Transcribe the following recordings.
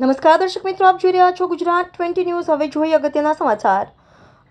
નમસ્કાર દર્શક મિત્રો, આપ જોઈ રહ્યા છો ગુજરાત ટ્વેન્ટી ન્યૂઝ. હવે જોઈએ અગત્યના સમાચાર.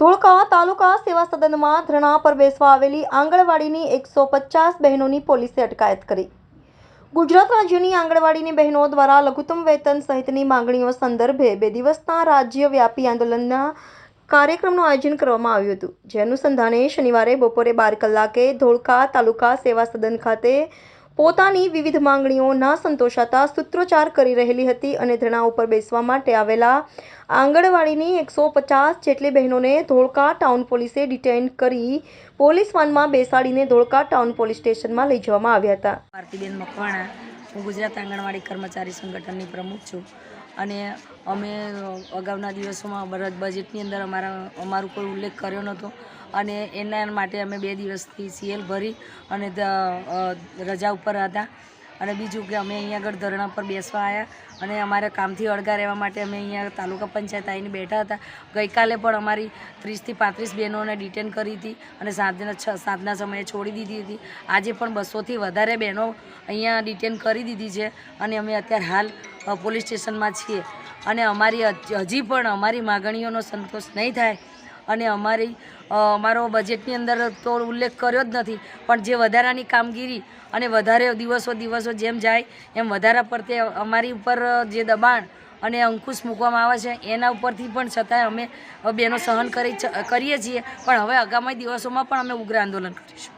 ધોળકા તાલુકા સેવા સદનમાં ધરણા પર બેસવા આવેલી આંગણવાડીની એકસો પચાસ બહેનોની પોલીસે અટકાયત કરી. ગુજરાત રાજ્યની આંગણવાડીની બહેનો દ્વારા લઘુત્તમ વેતન સહિતની માંગણીઓ સંદર્ભે બે દિવસના રાજ્યવ્યાપી આંદોલનના કાર્યક્રમનું આયોજન કરવામાં આવ્યું હતું. જે અનુસંધાને શનિવારે બપોરે બાર કલાકે ધોળકા તાલુકા સેવા સદન ખાતે પોતાની વિવિધ માંગણીઓ ના સંતોષાતા સૂત્રોચ્ચાર કરી રહેલી હતી અને ધરણા ઉપર બેસવા માટે આવેલા આંગણવાડીની એકસો પચાસ જેટલી બહેનોને ધોળકા ટાઉન પોલીસે ડિટેઇન કરી પોલીસ વાનમાં બેસાડીને ધોળકા ટાઉન પોલીસ સ્ટેશનમાં લઈ જવામાં આવ્યા હતા. ભારતીબેન મકવાણા, હું ગુજરાત આંગણવાડી કર્મચારી સંગઠનની પ્રમુખ છું. અને અમે અગાઉના દિવસોમાં બરજ બજેટની અંદર અમારા અમારું કોઈ ઉલ્લેખ કર્યો નહોતો. અને એના માટે અમે બે દિવસથી સીએલ ભરી અને રજા ઉપર હતા. અને બીજું કે અમે અહીંયા આગળ ધરણા પર બેસવા આવ્યા અને અમારા કામથી અળગા રહેવા માટે અમે અહીંયા તાલુકા પંચાયત આવીને બેઠા હતા. ગઈકાલે પણ અમારી ત્રીસથી પાંત્રીસ બહેનોને ડિટેન કરી હતી અને સાંજના છ, સાંજના સમયે છોડી દીધી હતી. આજે પણ બસોથી વધારે બહેનો અહીંયા ડિટેન કરી દીધી છે અને અમે અત્યારે હાલ પોલીસ સ્ટેશનમાં છીએ. અને અમારી હજી પણ અમારી માગણીઓનો સંતોષ નહીં થાય અને અમારી અમારો બજેટની અંદર તો ઉલ્લેખ કર્યો જ નથી, પણ જે વધારાની કામગીરી અને વધારે દિવસો દિવસો જેમ જાય, એમ વધારા પડતે અમારી ઉપર જે દબાણ અને અંકુશ મૂકવામાં આવે છે, એના ઉપરથી પણ છતાંય અમે બેનો સહન કરી કરીએ છીએ, પણ હવે આગામી દિવસોમાં પણ અમે ઉગ્ર આંદોલન કરીશું.